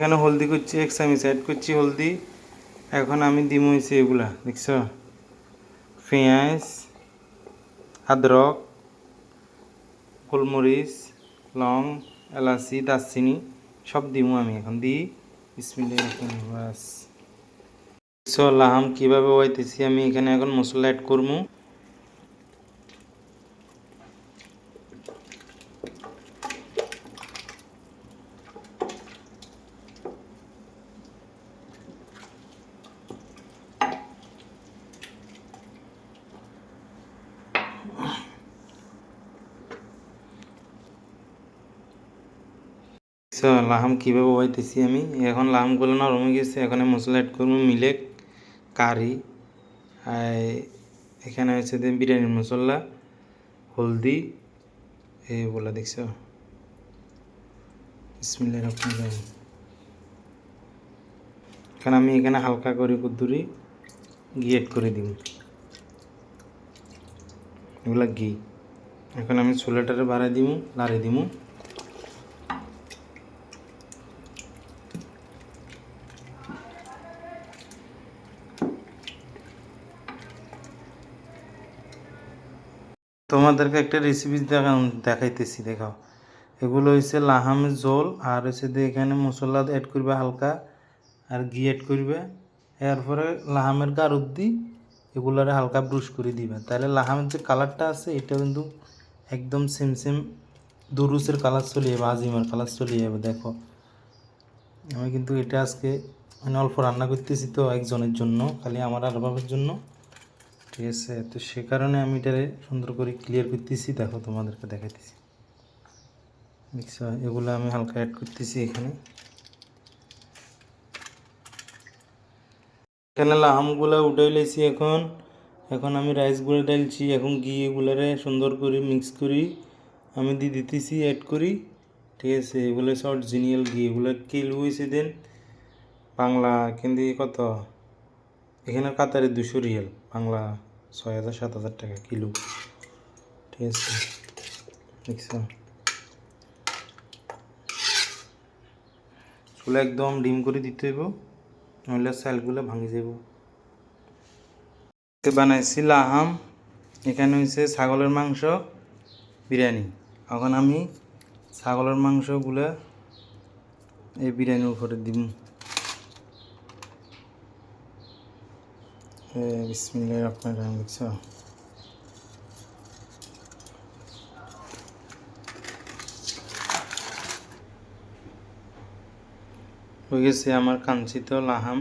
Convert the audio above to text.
এখানে হলদি করছি এক চামিচ অ্যাড করছি হলদি। এখন আমি দিম হয়েছি এগুলা, দেখছ? পেঁয়াজ, আদরক, গোলমরিচ, লং, এলাচি, দারচিনি, সব দিমু আমি এখন। দিই বিসমিল্লাহির রহমানির বাস। দেখছ লাহাম কীভাবে ওয়াইতেছি আমি এখানে এখন মশলা অ্যাড করব সো লাহাম কীভাবে ওয়াইতেছি আমি? এখন লাহামগুলো হয়ে গেছে, এখানে মশলা অ্যাড করব মিলেক কারি। এখানে হচ্ছে বিরিয়ানির মশলা, হলদি এই বলে দেখছ। এখন আমি এখানে হালকা করে কুদ্দুরি ঘি অ্যাড করে দিব। এগুলা ঘি। এখন আমি ছোলাটারে বাড়াই দিব লাড়ে দিব। তোমাদেরকে একটা রেসিপি দেখা দেখাইতেছি, দেখাও। এগুলো হচ্ছে লাহামের ঝোল, আর হচ্ছে এখানে মশলা অ্যাড করবে হালকা, আর ঘি অ্যাড করবে। এরপরে লাহামের গারুদ দি, এগুলারে হালকা ব্রুশ করে দিবে। তাহলে লাহামের যে কালারটা আছে, এটা কিন্তু একদম সেম সেম দুরুসের কালার চলে যাবে, আজিমের কালার চলে যাবে, দেখো। আমি কিন্তু এটা আজকে মানে অল্প রান্না করতেছি তো একজনের জন্য, খালি আমার আর বাবার জন্য। ঠিক আছে, তো সে কারণে আমি এটারে সুন্দর করে ক্লিয়ার করতেছি দেখো তোমাদেরকে দেখাইতেছি। দেখছ এগুলো আমি হালকা অ্যাড করতেছি এখানে। এখানে লাহামগুলো উঠে লেছি এখন। এখন আমি রাইসগুলো ডালছি এখন ঘি এগুলারে সুন্দর করে মিক্স করি। আমি দিয়ে দিতেছি অ্যাড করি। ঠিক আছে, এগুলো শর্ট জিনিয়াল ঘি। এগুলো কিলো হয়েছে দেন? বাংলা কিন্তু কত? এখানে কাতারে দুশো রিয়েল বাংলা। ছয় হাজার, সাত হাজার টাকা কিলো। ঠিক আছে? দেখছ? চুলা একদম ডিম করে দিতে হইব, নইলে চালগুলো ভাঙি যাব বানাইছি লাহাম, এখানে হয়েছে ছাগলের মাংস, বিরিয়ানি। এখন আমি ছাগলের মাংসগুলো এই বিরিয়ানির উপরে দিব বিসমিল্লাহির রহমানির রহিম দেখছ হয়ে গেছে আমার কাঞ্চিত লাহাম।